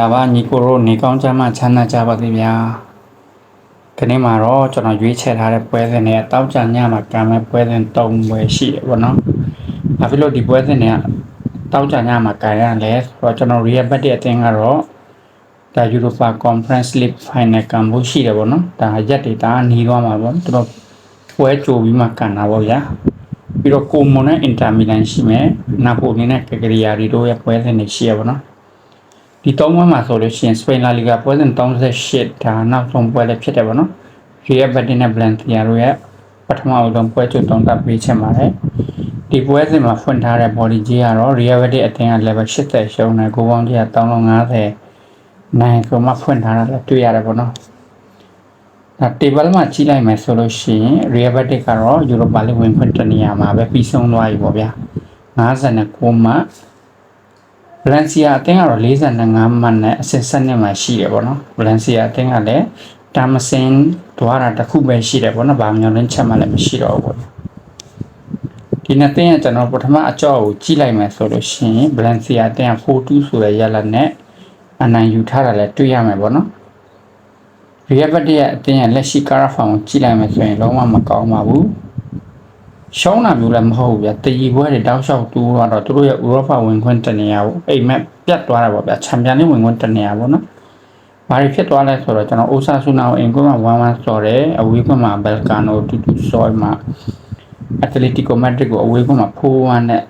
ဒါပါညီကိုတို့နေကောင်းကြမှချမ်းသာကြပါစေဗျာခနေ့မှာတော့ကျွန်တော်ရွေးချယ်ထားတဲ့ပွဲစဉ်တွေတောက်ကြညမှာကံမဲ့ပွဲစဉ်၃ပွဲရှိတယ်ပေါ့နော်ဘာဖြစ်လို့ဒီပွဲစဉ်တွေကတောက်ကြညမှာကံရလဲဆိုတော့ကျွန်တော် real bet တဲ့အသင်းကတော့ဒါ Europa Conference League Final ကံဖို့ရှိတယ်ပေါ့နော်ဒါရက်တွေဒါနီးသွားမှာပေါ့သူတို့ပွဲကြိုပြီးမှကံတာပေါ့ဗျာပြီးတော့ကိုမွန်နဲ့အင်တာမီလန်ရှိမယ်နာပိုလီနဲ့ကကရီယာရီတို့ရဲ့ပွဲစဉ်တွေရှိရပါတော့ ဒီသုံးပွဲမှာဆိုလို့ရှိရင်စပိန်လာလီဂါပွဲစဉ်38ဒါနောက်ဆုံးပွဲလည်းဖြစ်တယ်ပေါ့နော်။ Real Betis နဲ့ Valencia တို့ရဲ့ပထမအဆုံးပွဲချုပ်တုံးတက်ပေးချင်ပါတယ်။ဒီပွဲစဉ်မှာဖွင့်ထားတဲ့ body ကြီးကတော့ Real Betis အသင်းက level 80ရှုံးတယ်ကိုပေါင်းကြီးက350နိုင်ဆိုမှဖွင့်ထားတာလည်းတွေ့ရတယ်ပေါ့နော်။ဒါ table မှာကြီးလိုက်မယ်ဆိုလို့ရှိရင် Real Betis ကတော့ Europa League ဝင်ခွင့်တနေရာမှာပဲပြီးဆုံးသွားပြီပေါ့ဗျာ။59မှ ဗလန်စီယာအသင်းကတော့45မှတ်နဲ့အဆင့်7နဲ့မှရှိတယ်ပေါ့နော်ဗလန်စီယာအသင်းကလည်းတာမစင်ဒွားတာတစ်ခုပဲရှိတယ်ပေါ့နော်ဗာမျောလင်းချက်မှလည်းမရှိတော့ဘူးပေါ့ဒီနှစ်သင်းကကျွန်တော်ပထမအကြောကိုကြည့်လိုက်မယ်ဆိုလို့ရှိရင်ဗလန်စီယာအသင်းက4-2ဆိုတဲ့ရလနဲ့အနိုင်ယူထားတာလည်းတွေ့ရမယ်ပေါ့နော်ရီယက်ဘတ်ရဲ့အသင်းရဲ့လက်ရှိကာရာဖောင်ကိုကြည့်လိုက်မယ်ဆိုရင်လုံးဝမကောင်းပါဘူး ရှုံးတာမျိုးလည်းမဟုတ်ဘူးဗျာတည်ပွဲတွေတောက်လျှောက်တူးတော့သူတို့ရဲ့ဥရောပဝင်ခွင့်တနေရဘူးအိမ်မက်ပြတ်သွားတာပေါ့ဗျာချန်ပီယံလိဝင်ခွင့်တနေရပေါ့နော်ဘာတွေဖြစ်သွားလဲဆိုတော့ကျွန်တော်အိုဆာဆူနာကိုအင်ကွန်းမှာ1-1ဆော်တယ်အဝေးကွန်းမှာဘယ်ကာနို2-2ဆော်မှာအက်တလက်တီကိုမက်ဒရစ်ကိုအဝေးကွန်းမှာ4-1နဲ့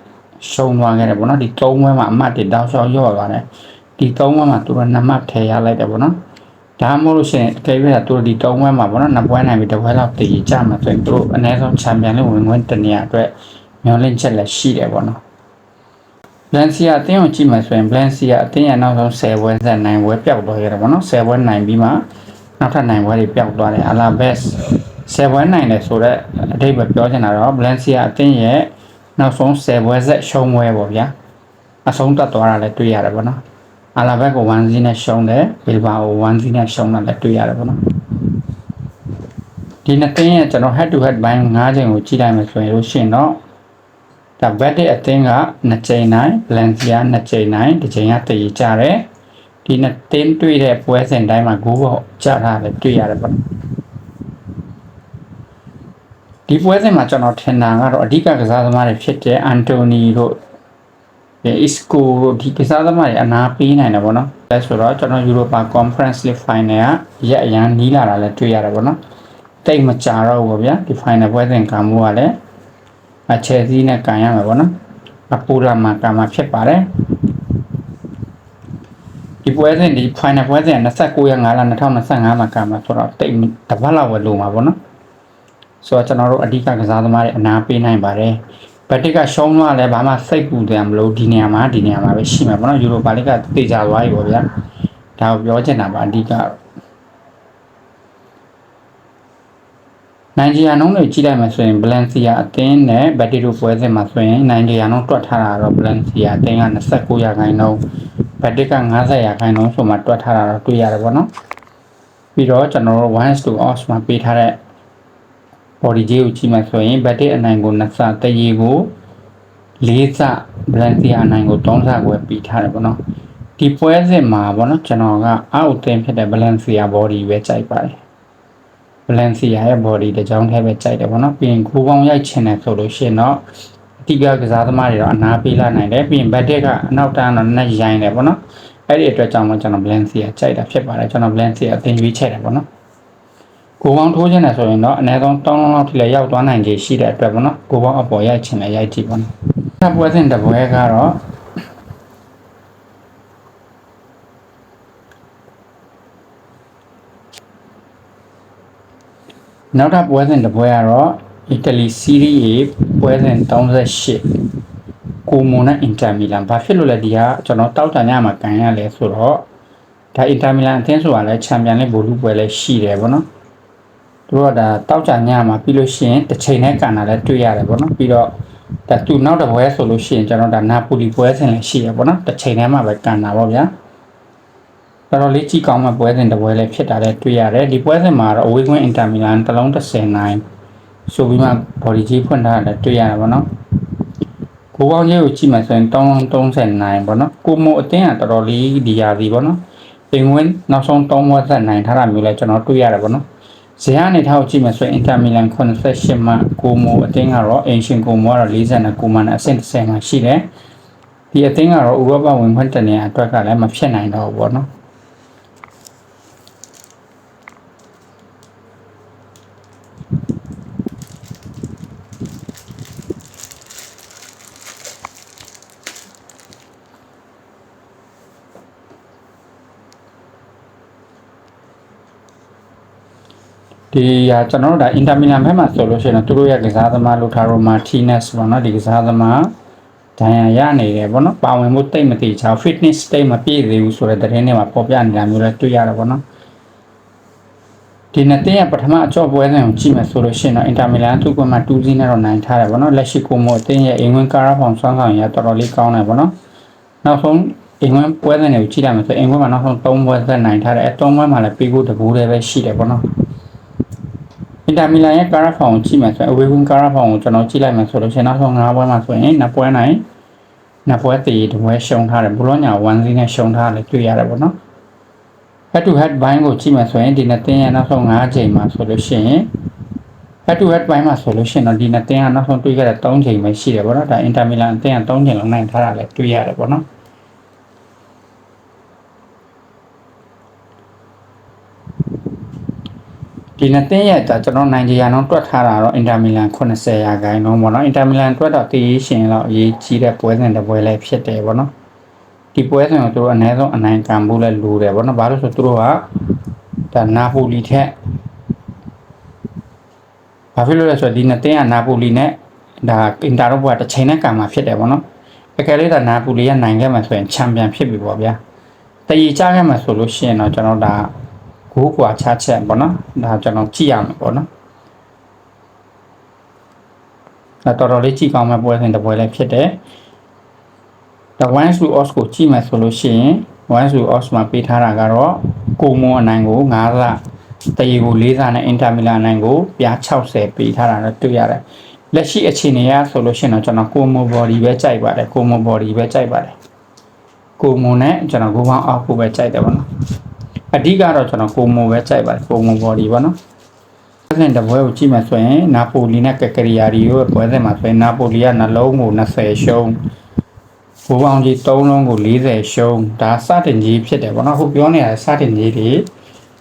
ရှုံးသွားခဲ့တယ်ပေါ့နော်ဒီ၃ပွဲမှာအမှတ်တွေတောက်လျှောက်ရော့သွားတယ်ဒီ၃ပွဲမှာသူတို့နှစ်မှတ်ထည့်ရလိုက်တယ်ပေါ့နော် ဒါမှမဟုတ်လို့ရှိရင်အကယ်၍သူတို့ဒီ၃ပွဲမှာပေါ့နော်နှစ်ပွဲနိုင်ပြီတစ်ပွဲလောက်တည်ကြမှာဆိုရင်သူတို့အနည်းဆုံးချန်ပီယံလိဝင်ခွင့်တနေရအတွက်မျောလင့်ချက်လည်းရှိတယ်ပေါ့နော်ဘလန်စီယာအသင်းကိုကြည့်မှဆိုရင်ဘလန်စီယာအသင်းရဲ့နောက်ဆုံး10ပွဲဆက်နိုင်ပွဲပျောက်သွားရတယ်ပေါ့နော်10ပွဲနိုင်ပြီးမှနောက်ထပ်နိုင်ပွဲတွေပျောက်သွားတယ်အလာဘက်10ပွဲနိုင်တယ်ဆိုတော့အတိတ်ပဲပြောချင်တာတော့ဘလန်စီယာအသင်းရဲ့နောက်ဆုံး10ပွဲဆက်ရှုံးပွဲပေါ့ဗျာအဆုံးတက်သွားတာလည်းတွေ့ရတယ်ပေါ့နော် အလာဘက်ကို1စီးနဲ့ရှုံးတယ်ဘီလ်ဘာကို1စီးနဲ့ရှုံးတာလည်းတွေ့ရတယ်ပေါ့နော်ဒီနှစ်သင်းရဲ့ကျွန်တော် head to head ဘိုင်း9ချိန်ကိုကြည့်လိုက်မယ်ဆိုရင်လို့ရှိရင်တော့ဒါ bet တဲ့အသင်းက2ချိန်နိုင် Valencia 2ချိန်နိုင်တစ်ချိန်ကတည်ကြတယ်ဒီနှစ်သင်းတွေ့တဲ့ပွဲစဉ်တိုင်းမှာဂိုးပေါ်ကြထားတယ်တွေ့ရတယ်ပေါ့ဒီပွဲစဉ်မှာကျွန်တော်ထင်တာကတော့အဓိကကစားသမားတွေဖြစ်တဲ့အန်တိုနီတို့ ဒီအစ်ကိုတို့ဒီကစားသမားတွေအနာပေးနိုင်တယ်ပေါ့နော်အဲဆိုတော့ကျွန်တော် Europa Conference League Final ကရက်အရန်နီးလာတာလည်းတွေ့ရတယ်ပေါ့နော်တိတ်မကြတော့ဘူးဗျာဒီ final ပွဲစဉ်ကမှုကလည်းအချယ်စီးနဲ့ကန်ရမှာပေါ့နော်အပူလာမှာကမှာဖြစ်ပါတယ်ဒီပွဲစဉ်ဒီ final ပွဲစဉ်29ရက်5လ2025မှာကမှာဆိုတော့တိတ်တပတ်လောက်ပဲလိုမှာပေါ့နော်ဆိုတော့ကျွန်တော်တို့အဓိကကစားသမားတွေအနာပေးနိုင်ပါတယ် ဘက်တစ်ကရှုံးသွားလဲဘာမှစိတ်ပူတယ်မလို့ဒီနေရာမှာဒီနေရာမှာပဲရှိမှာပေါ့နော်ယူရိုပါလိကတေချာသွားပြီပေါ့ဗျာဒါကိုပြောချင်တာပါအဓိကတော့နိုင်ဂျီယာနှုန်းတွေကြည့်လိုက်မှဆိုရင်ဘလန်စီယာအသင်းနဲ့ဘက်တီရိုပွဲစဉ်မှာဆိုရင်နိုင်ဂျီယာနှုန်းတွက်ထားတာတော့ဘလန်စီယာအသင်းက29ရာခိုင်နှုန်းဘက်တစ်က90ရာခိုင်နှုန်းဆိုမှတွက်ထားတာတော့တွေ့ရတယ်ပေါ့နော်ပြီးတော့ကျွန်တော်တို့1 to odds မှာပေးထားတဲ့ body ကြီးကိုကြည့်မှဆိုရင်ဘက်တစ်အနိုင်ကို2ဆတရေကို4ဆဘလန်စီယာအနိုင်ကို3ဆကိုပေးထားတယ်ပေါ့နော်ဒီပွဲစဉ်မှာပေါ့နော်ကျွန်တော်ကအောက်တင်ဖြစ်တဲ့ Valencia body ပဲကြိုက်ပါတယ် Valencia ရဲ့ body တကြောင်ထဲပဲကြိုက်တယ်ပေါ့နော်ပြီးရင်ကိုပေါင်းရိုက်ချင်တယ်ဆိုလို့ရှိရင်တော့အတိကကစားသမားတွေတော့အနာပေးလာနိုင်တယ်ပြီးရင် budget ကအနောက်တန်းတော့နဲ့ရိုင်းတယ်ပေါ့နော်အဲ့ဒီအတွက်ကြောင့်မို့ကျွန်တော် Valencia ကြိုက်တာဖြစ်ပါတယ်ကျွန်တော် Valencia အသင်ရွေးချယ်တယ်ပေါ့နော် ကိုပေါင်းထိုးချင်တယ်ဆိုရင်တော့အနည်းဆုံးတောင်းလောက်ထိလည်းရောက်သွားနိုင်ခြေရှိတဲ့အတွက်ပေါ့နော်ကိုပေါင်းအပေါ်ရိုက်ချင်လည်းရိုက်ကြည့်ပေါ့နော်။ပွဲစဉ်တစ်ပွဲကတော့နောက်ထပ်ပွဲစဉ်တစ်ပွဲကတော့အီတလီစီးရီး A ပွဲစဉ်38ကိုမိုနဲ့အင်တာမီလန်ဘာဖြစ်လို့လဲဒီကကျွန်တော်တောက်တန်ညမှာကန်ရလဲဆိုတော့ဒါအင်တာမီလန်အသင်းဆိုတာလဲချန်ပီယံလိဘောလူပွဲလဲရှိတယ်ဗောနော်သူ တို့ကဒါတောက်ကြညမှာပြီးလို့ရှိရင်တစ်ချိန်နဲ့ကန်တာလဲတွေ့ရတယ်ဗောနော်ပြီးတော့ဒါသူနောက်တစ်ပွဲဆိုလို့ရှိရင်ကျွန်တော်ဒါနာပိုလီပွဲစဉ်လဲရှိရဗောနော်တစ်ချိန်ထဲမှာပဲကန်တာဗောဗျာတော်တော်လေးကြည့်ကောင်းမှပွဲစဉ်တစ်ပွဲလည်းဖြစ်တာလည်းတွေ့ရတယ်ဒီပွဲစဉ်မှာတော့အဝေးကွင်းအင်တာမီလန်တစ်လုံး30နိုင်ဆိုပြီးမှ body ကြီးဖွင့်ထားတာလည်းတွေ့ရတယ်ဗောနော်ကိုပေါင်းကြီးကိုကြည့်မှဆိုရင်339ဗောနော်ကိုမိုအတင်းကတော်တော်လေးဒီရာစီဗောနော်အင်ဝင်နောက်ဆုံး3ဘွဲသက်နိုင်ထားတာမျိုးလဲကျွန်တော်တွေ့ရတယ်ပေါ့နော် ဇေယျအနေထားကိုကြည့်မယ်ဆိုရင်အင်တာမီလန်88မှကိုမိုအတင်းကတော့အင်ရှင်ကိုမိုကတော့49မှနဲ့အဆင့်30မှရှိတယ်ဒီအတင်းကတော့ဥရောပဝင်ခွင့်တနေအတွက်ကလည်းမဖြစ်နိုင်တော့ဘူးပေါ့နော် ဒီဟာကျွန်တော်တို့ဒါအင်တာမီလန်ဘက်မှာဆိုလို့ရှိရင်တော့သူတို့ရဲ့ကစားသမားလို့ထားတော့မာတီနက်စ်ပေါ့နော်ဒီကစားသမားဒဏ်ရာရနေတယ်ပေါ့နော်ပါဝင်မှုတိတ်မတိချော fitness တိတ်မပြည့်သေးဘူးဆိုတဲ့သတင်းတွေမှာပေါ်ပြနေတာမျိုးလည်းတွေ့ရတယ်ပေါ့နော်ဒီနှစ်တင်းရဲ့ပထမအကြော့ပွဲစဉ်ကိုကြည့်မယ်ဆိုလို့ရှိရင်တော့အင်တာမီလန်သူ့ကွန်မှာ2စီးနဲ့တော့နိုင်ထားတယ်ပေါ့နော်လက်ရှိကိုမိုအတင်းရဲ့အင်ဝင်ကာရာဖောင်ဆွမ်းဆောင်ရတော်တော်လေးကောင်းတယ်ပေါ့နော်နောက်ဆုံးအင်ဝင်ပွဲစဉ်တွေကိုကြည့်လိုက်မယ်ဆိုအင်ဝင်မှာနောက်ဆုံး3ပွဲဆက်နိုင်ထားတယ်အဲ3ပွဲမှာလည်းပြီးဖို့တကူတည်းပဲရှိတယ်ပေါ့နော်အ င်တာမီလန်ရဲ့ကာရာဖောင်ကိုကြည့်မယ်ဆိုရင်အဝေးကွင်းကာရာဖောင်ကိုကျွန်တော်ကြည့်လိုက်မယ်ဆိုလို့ရှိရင်နောက်ဆုံး၅ပွဲမှာဆိုရင်နှစ်ပွဲနိုင်နှစ်ပွဲတည်တစ်ပွဲရှုံးထားတယ်ဘလောညာ1စီးနဲ့ရှုံးထားတယ်တွေ့ရတယ်ပေါ့နော် head to head ဘိုင်းကိုကြည့်မယ်ဆိုရင်ဒီနှစ်သင်းရဲ့နောက်ဆုံး၅ချိန်မှာဆိုလို့ရှိရင် head to head ဘိုင်းမှာဆိုလို့ရှိရင်တော့ဒီနှစ်သင်းကနောက်ဆုံးတွေ့ခဲ့တဲ့၃ချိန်ပဲရှိတယ်ပေါ့နော်ဒါအင်တာမီလန်အသင်းက၃ချိန်လုံးနိုင်ထားတာလည်းတွေ့ရတယ်ပေါ့နော် ဒီနှစ်သင်းရဲ့ဒါကျွန်တော်နိုင်ဂျီယာတော့တွက်ထားတာတော့အင်တာမီလန်80ရာခိုင်နှုန်းပေါ့နော်အင်တာမီလန်တွက်တော့တည်ရှင်တော့အရေးကြီးတဲ့ပွဲစဉ်တစ်ပွဲလည်းဖြစ်တယ်ပေါ့နော်ဒီပွဲစဉ်ကိုသူတို့အနည်းဆုံးအနိုင်ခံဖို့လည်းလိုတယ်ပေါ့နော်ဘာလို့ဆိုသူတို့ကဒါနာပိုလီထက်ဘာဖြစ်လို့လဲဆိုတော့ဒီနှစ်သင်းကနာပိုလီနဲ့ဒါအင်တာတော့ဘကတစ်ချိန်နဲ့ကံမှာဖြစ်တယ်ပေါ့နော်အကယ်လို့ဒါနာပိုလီကနိုင်ခဲ့မှဆိုရင်ချန်ပီယံဖြစ်ပြီပေါ့ဗျာတည်ကြခဲ့မှဆိုလို့ရှိရင်တော့ကျွန်တော်ဒါ ဂိုးကွာချချက်ပေါ့နော်ဒါကျွန်တော်ကြည့်ရမှာပေါ့နော်ဒါတော်တော်လေးကြည့်ကောင်းမဲ့ပွဲစဉ်တစ်ပွဲလည်းဖြစ်တယ်ဒါ one to os ကိုကြည့်မယ်ဆိုလို့ရှိရင် one to os မှာပေးထားတာကတော့ကိုမွန်အနိုင်ကို9လတရီကို4လနဲ့အင်တာမီလန်အနိုင်ကိုပြား60ပေးထားတာတော့တွေ့ရတယ်လက်ရှိအခြေအနေရဆိုလို့ရှိရင်တော့ကျွန်တော်ကိုမိုဘော်ဒီပဲကြိုက်ပါတယ်ကိုမိုဘော်ဒီပဲကြိုက်ပါတယ်ကိုမိုနဲ့ကျွန်တော်ကိုပေါင်းအောက်ကိုပဲကြိုက်တယ်ပေါ့နော် အဓိကတော့ကျွန်တော်ကိုမိုပဲကြိုက်ပါတယ်ကိုမိုဘော်ဒီပေါ့နော်ပွဲစဉ်တစ်ပွဲကိုကြည့်မယ်ဆိုရင်နာပိုလီနဲ့ကကရီယာရီရဲ့ပွဲစဉ်မှာဆိုရင်နာပိုလီကနှလုံးကို20ရှုံးဘူပေါင်းကြီး3လုံးကို40ရှုံးဒါစတင်ကြီးဖြစ်တယ်ပေါ့နော်ဟုတ်ပြောနေရစတင်ကြီးတွေ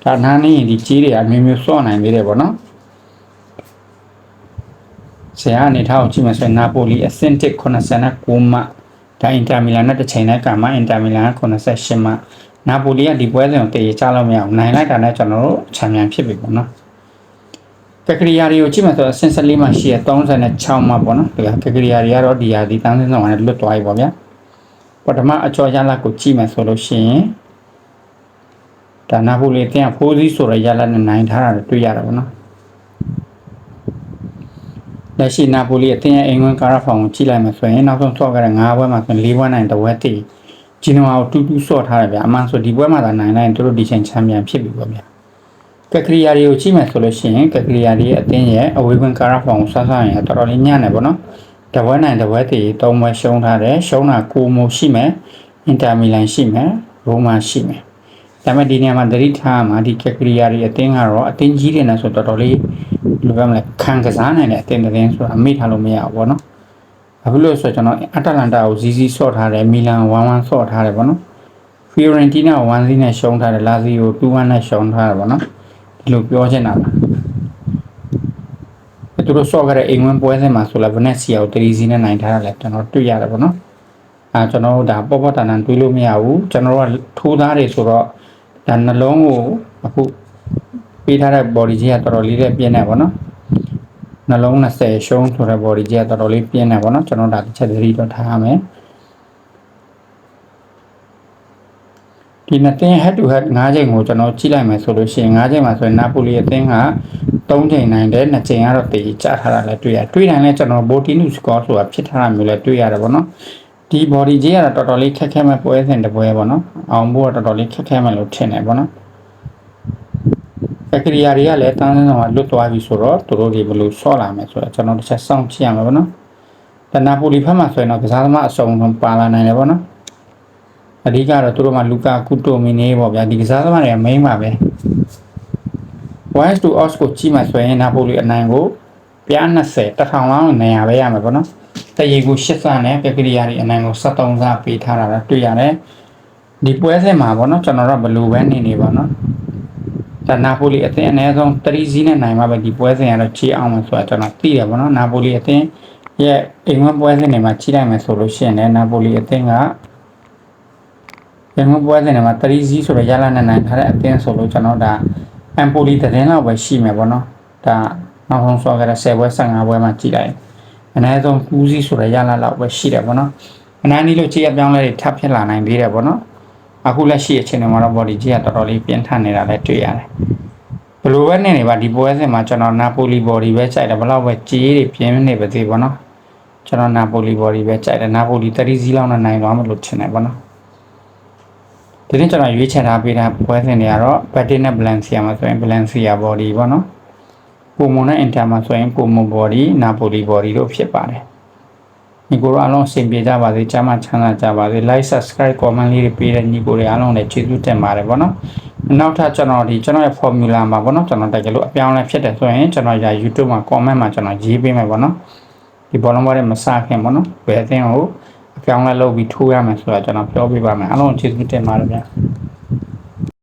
ဒါနားနေရင်ဒီကြီးတွေအမျိုးမျိုးစော့နိုင်သေးတယ်ပေါ့နော်ဆရာအနေထားကိုကြည့်မယ်ဆိုရင်နာပိုလီအဆင့်1 89မှဒါအင်တာမီလန်နဲ့တစ်ချိန်နဲ့ကမှအင်တာမီလန်က88မှ နာပိုလီကဒီပွဲစဉ်ကိုတည်ချလို့မရအောင်နိုင်လိုက်တာနဲ့ကျွန်တော်တို့ချန်ပီယံဖြစ်ပြီပေါ့နော်ကကရီယာရီကိုကြည့်မှဆိုအဆင့်14မှာရှိရ36မှာပေါ့နော်ဒီကကရီယာရီကတော့ဒီဟာဒီတန်းစင်းဆောင်နဲ့လွတ်သွားပြီပေါ့ဗျာပထမအချော်ရလကိုကြည့်မှဆိုလို့ရှိရင်ဒါနာပိုလီတင်ဖိုးစီးဆိုတဲ့ရလနဲ့နိုင်ထားတာတွေ့ရတာပေါ့နော်လက်ရှိနာပိုလီအသင်းရဲ့အင်္ဂလန်ကာရာဖောင်ကိုကြည့်လိုက်မှဆိုရင်နောက်ဆုံးဆော့ခဲ့တဲ့9ဘွဲမှာဆို4ဘွဲနိုင်တဝက်တည် ဂျီနိုအာကိုတူတူဆော့ထားတယ်ဗျာအမှန်ဆိုဒီပွဲမှာသာနိုင်လိုက်ရင်တို့ဒီချိန်ချန်ပီယံဖြစ်ပြီပေါ့ဗျာကကရီယာတွေကိုကြည့်မယ်ဆိုလို့ရှိရင်ကကရီယာတွေရဲ့အသင်းရဲ့အဝေးကွင်းကာရာဖောင်ကိုဆက်ဆက်ရင်တော်တော်လေးညံ့တယ်ပေါ့နော်တပွဲနိုင်တပွဲတည်၃ပွဲရှုံးထားတယ်ရှုံးတာကိုမိုရှိမယ်အင်တာမီလန်ရှိမယ်ရိုမာရှိမယ်ဒါပေမဲ့ဒီနေရာမှာသတိထားမှာဒီကကရီယာတွေအသင်းကတော့အသင်းကြီးတွေနဲ့ဆိုတော်တော်လေးဘယ်လိုပြောမလဲခံကစားနိုင်တဲ့အသင်းတစ်သင်းဆိုတာမေ့ထားလို့မရဘူးပေါ့နော် ဘာဖြစ်လို့ဆိုတော့ကျွန်တော်အတလန်တာကိုဇီဇီဆော့ထားတယ်မီလန်1-1ဆော့ထားတယ်ပေါ့နော်ဖီယိုရန်တီနာ1-0နဲ့ရှုံးထားတယ်လာဇီယို2-1နဲ့ရှုံးထားတယ်ပေါ့နော်ဒီလိုပြောချင်တာပါသူတို့ဆော့ခဲ့တဲ့အိမ်ဝင်ပွဲစဉ်မှာဆိုလာဗနက်ဆီယာကို3-0နဲ့နိုင်ထားတာလည်းကျွန်တော်တွေ့ရတယ်ပေါ့နော်အာကျွန်တော်တို့ဒါပေါ့ပေါ့တန်တန်တွေးလို့မရဘူးကျွန်တော်တို့ကထိုးသားတွေဆိုတော့ဒါနှလုံးကိုအခုပေးထားတဲ့ body ကြီးကတော်တော်လေးလည်းပြင်းနေပါတော့ နှလုံး20ရှုံးဆိုတဲ့ body ကြီးကတော်တော်လေးပြင်းနေပါတော့ကျွန်တော်ဒါတစ်ချက်သတိတော့ထားရမယ်ဒီနှစ်သင်း head to head ၅ချိန်ကိုကျွန်တော်ကြည့်လိုက်မယ်ဆိုလို့ရှိရင်၅ချိန်မှာဆိုရင်နာပိုလီအသင်းက3ချိန်နိုင်တယ်2ချိန်ကတော့တည်ကြထားတာလည်းတွေ့ရတွေ့တိုင်းလည်းကျွန်တော် Botinu score ဆိုတာဖြစ်ထားတာမျိုးလည်းတွေ့ရတယ်ပေါ့နော်ဒီ body ကြီးကတော့တော်တော်လေးခက်ခဲမဲ့ပွဲစဉ်တစ်ပွဲပေါ့နော်အောင်ဖို့ကတော်တော်လေးခက်ခဲမဲ့လို့ထင်တယ်ပေါ့နော် ဘက်တီးရီးယားတွေကလည်းတန်းတန်းဆောင်လွတ်သွားပြီဆိုတော့သူတို့တွေဘယ်လိုဆော့လာမယ်ဆိုတော့ကျွန်တော်တစ်ချက်စောင့်ကြည့်ရမှာပေါ့နော်ဒါနာပိုလီဖက်မှာဆိုရင်တော့ကစားသမားအစုံဆုံးပါလာနိုင်တယ်ပေါ့နော်အဓိကတော့သူတို့မှာလူကာကူတိုမီနီပေါ့ဗျာဒီကစားသမားတွေက main ပါပဲ West to Ox ကိုကြည့်မှဆိုရင်နာပိုလီအနိုင်ကိုပြား20တစ်ထောင်လောက်နေရပဲရမယ်ပေါ့နော်တရေကို8ဆနဲ့ပက်ကရီယာတွေအနိုင်ကို73ဆပေးထားတာတော့တွေ့ရတယ်ဒီပွဲစဉ်မှာပေါ့နော်ကျွန်တော်တို့ဘယ်လိုပဲနေနေပါနော်ဒါ နာပိုလီအသင်းအနည်းဆုံး3စီးနဲ့နိုင်မှပဲဒီပွဲစဉ်ကတော့ချီအောင်မယ်ဆိုတာကျွန်တော်သိတယ်ပေါ့နော်နာပိုလီအသင်းရဲ့အိမ်ဝပွဲစဉ်တွေမှာချီလိုက်မယ်ဆိုလို့ရှိရင်လည်းနာပိုလီအသင်းကရန်ကုန်ပွဲစဉ်တွေမှာ3စီးဆိုတော့ရလာနဲ့နိုင်ထားတဲ့အသင်းဆိုလို့ကျွန်တော်ဒါအမ်ပိုလီသတင်းလောက်ပဲရှိမယ်ပေါ့နော်ဒါနောက်ဆုံးဆိုကြတဲ့10ပွဲ15ပွဲမှာကြည့်လိုက်အနည်းဆုံး2စီးဆိုတော့ရလာလောက်ပဲရှိတယ်ပေါ့နော်အနည်းနည်းလို့ကြည့်ရပြောင်းလဲတွေထပ်ဖြစ်လာနိုင်သေးတယ်ပေါ့နော် အခုလက်ရှိအချိန်တွေမှာတော့ body ကြီးကတော်တော်လေးပြင်းထန်နေတာလည်းတွေ့ရတယ်ဘယ်လိုပဲနေနေပါဒီပွဲစဉ်မှာကျွန်တော်နာပိုလီ body ပဲကြိုက်တယ်ဘယ်လောက်ပဲကြီးတွေပြင်းနေပါသေးပေါ့နော်ကျွန်တော်နာပိုလီ body ပဲကြိုက်တယ်နာပိုလီ30စီးလောက်နဲ့နိုင်သွားမလို့ထင်တယ်ပေါ့နော်ဒီနေ့ကျွန်တော်ရွေးချယ်ထားပေးတဲ့ပွဲစဉ်တွေကတော့ Betis နဲ့ Valencia မှာဆိုရင် Valencia body ပေါ့နော်ပိုမိုနဲ့ Inter မှာဆိုရင်ပိုမို body Napoli body တို့ဖြစ်ပါတယ် ညီကိုတို့အားလုံးအဆင်ပြေကြပါစေကြားမှချမ်းသာကြပါစေ like subscribe comment လေးတွေပေးတဲ့ညီကိုတွေအားလုံးလည်းကျေးဇူးတင်ပါတယ်ပေါ့နော်နောက်ထပ်ကျွန်တော်ဒီကျွန်တော်ရဲ့ formula မှာပေါ့နော်ကျွန်တော်တကယ်လို့အပြောင်းအလဲဖြစ်တယ်ဆိုရင်ကျွန်တော်ရာ YouTube မှာ comment မှာကျွန်တော်ရေးပေးမယ်ပေါ့နော်ဒီဘောလုံးဘောတွေမစခင်ပေါ့နော်ဘယ်အသင်းကိုအပြောင်းလဲလုပ်ပြီးထိုးရမယ်ဆိုတာကျွန်တော်ပြောပြပါမယ်အားလုံးကျေးဇူးတင်ပါတယ်ဗျာ